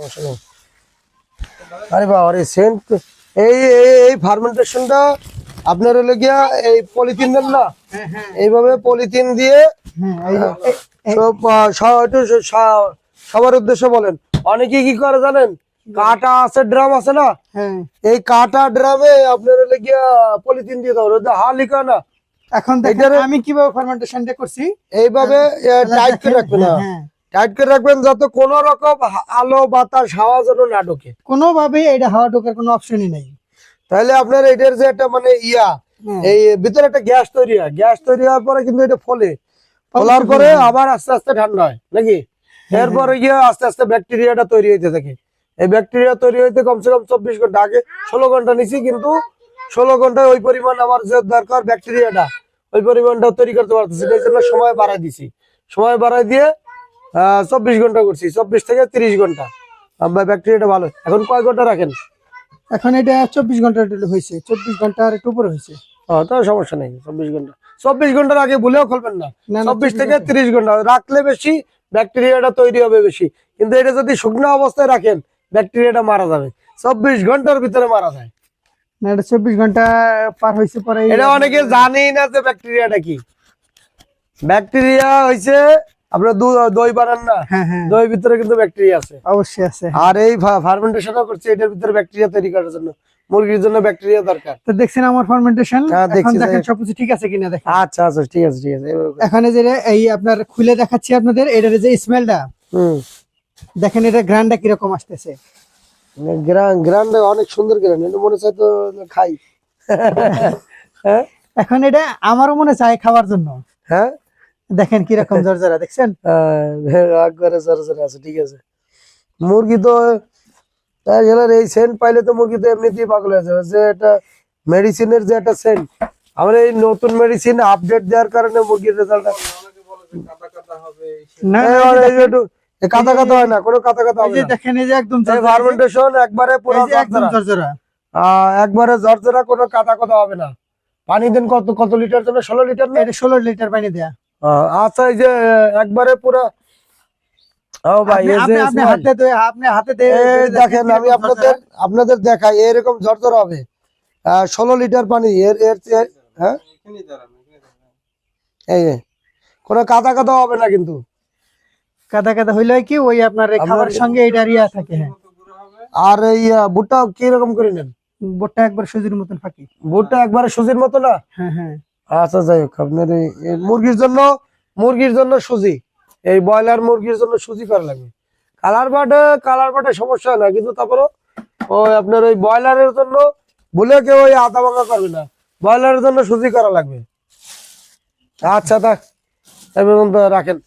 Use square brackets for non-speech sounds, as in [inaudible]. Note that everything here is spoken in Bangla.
সমস্যা নেই। আরে বাবা আরে সেন্ট এই এই ফার্মেন্টেশনটা আপনার হলো গিয়া এই পলিথিন দেন না? হ্যাঁ হ্যাঁ। এইভাবে পলিথিন দিয়ে সবার উদ্দেশ্য বলেন। অনেকে কি করে জানেন? কাটা আছে ড্রাম আছে না? হ্যাঁ। এই কাটা ড্রামে আপনার হলো গিয়া পলিথিন দিয়ে দাও ওটা হা লিখা না। এখন আমি কীভাবে ফার্মেন্টেশনটা করছি? এইভাবে টাইট করে রাখবেন না। টাইট করে রাখবেন যাতে কোনো রকম আলো বাতাস হাওয়া যেন না ঢোকে। কোনোভাবেই এটা হাওয়া ঢোকার কোনো অপশনই নেই। তাহলে আপনার এটার যে একটা মানে ইয়া হ্যাঁ। এই ভিতরে একটা গ্যাস তৈরি হয়। গ্যাস তৈরি হওয়ার পরে কিন্তু এটা ফলে। ফলার পরে আবার আস্তে আস্তে ঠান্ডা হয় নাকি? হ্যাঁ, এরপরে গিয়ে আস্তে আস্তে ব্যাকটেরিয়াটা তৈরি হইতে থাকে। এই ব্যাকটেরিয়া তৈরি হইতে কমসে কম চব্বিশ ঘণ্টা আগে ষোলো ঘণ্টা নিছি কিন্তু ষোলো ঘন্টায় ওই পরিমাণ আমার যে দরকার ব্যাকটেরিয়াটা ওই পরিমাণটা তৈরি করতে পারতেছি এই জন্য সময় বাড়াই দিছি। সময় বাড়াই দিয়ে চব্বিশ ঘণ্টা করছি। চব্বিশ থেকে তিরিশ ঘণ্টা। আমার ব্যাকটেরিয়াটা ভালো। এখন কয় ঘণ্টা রাখেন? এখন এটা চব্বিশ ঘণ্টা হয়েছে। চব্বিশ ঘণ্টা আর একটু উপরে হয়েছে। সমস্যা নেই। চব্বিশ ঘণ্টা। চব্বিশ ঘণ্টার আগে ভুলেও খুলবেন না। চব্বিশ থেকে তিরিশ ঘণ্টা। রাখলে বেশি ব্যাকটেরিয়াটা তৈরি হবে বেশি। কিন্তু এটা যদি শুকনো অবস্থায় রাখেন ব্যাকটেরিয়াটা মারা যাবে। চব্বিশ ঘণ্টার ভিতরে মারা যায়। না এটা চব্বিশ ঘণ্টা পার হয়েছে পরে এটা অনেকে জানেই না যে ব্যাকটেরিয়াটা কি। ব্যাকটেরিয়া হইছে আপনার দই বানান না? হ্যাঁ হ্যাঁ। দই ভিতরে কিন্তু ব্যাকটেরিয়া আছে। অবশ্যই আছে। আর এই ফার্মেন্টেশনও করছে এটার ভিতরে ব্যাকটেরিয়া তৈরি করার জন্য। মুরগির জন্য ব্যাকটেরিয়া দরকার। তো দেখছেন আমার ফার্মেন্টেশন হ্যাঁ, এখন দেখেন সবকিছু ঠিক আছে কিনা দেখেন। আচ্ছা আচ্ছা ঠিক আছে ঠিক আছে। এখন যে এই আপনার খুলে দেখাচ্ছি আপনাদের এটার যে স্মেলটা হুম। দেখেন এটা গ্রান্ডটা কীরকম আসতেছে। অনেক সুন্দর গ্রান্ড এটা মনে চাই তো খাই। হ্যাঁ [laughs] এখন এটা আমারও মনে চায় খাওয়ার জন্য। হ্যাঁ? দেখেন কীরকম [laughs] জর্জরা দেখছেন? আহ, একবারে সরে আছে ঠিক আছে। মুরগি তো জেলার এই সেন্ট পাইলে তো মুরগি তো এমনিতেই পাগল হয়ে যাবে। যে এটা মেডিসিনের যে একটা সেন্ট আমরা এই নতুন মেডিসিন আপডেট দেওয়ার কারণে মুরগির রেজাল্টটা না কাদা হয় না কোনো হবে দেখেন এই যে একদম ফার্মেন্টেশন একবারে পুরো এই একদম জর্জরা। জর্জরা একবারে জর্জরা কোনো কাদা কাদা হবে না। পানি দেন কত কত লিটার জন্য ষোলো লিটার না? এটা ষোলো লিটার পানি দেয়া। আচ্ছা এই যে একবারে পুরো ও ভাই আপনি- এই যে আপনি- আপনি হাতে ধুয়ে আপনি হাতে দেখেন আমি আপনাদের আপনাদের দেখাই এরকম ঝরঝর হবে। আহ, ষোলো লিটার পানি এর এর হ্যাঁ? এই কোনো কাদা কাদা হবে না কিন্তু। কাদা কাদা হইলে কি ওই আপনার খাবারের সঙ্গে এটা রিয়া থাকে হ্যাঁ। আর এই আহ, ভুট্টা কীরকম করে নেন? বোটটা একবার সুজির মতন ফাঁকি। ভুট্টা একবারে সুজির মতো না? হ্যাঁ হ্যাঁ। আচ্ছা যাই হোক, আপনার এই- মুরগির জন্য মুরগির জন্য সুজি। এই ব্রয়লার মুরগির জন্য সুজি করা লাগবে কালার বাটে কালার বাটে সমস্যা না, কিন্তু তারপরে ওই আপনার ওই ব্রয়লারের জন্য বলে কেউ ওই আদা ভাঙা করবে না। ব্রয়লারের জন্য সুজি করা লাগবে। আচ্ছা তা রাখেন।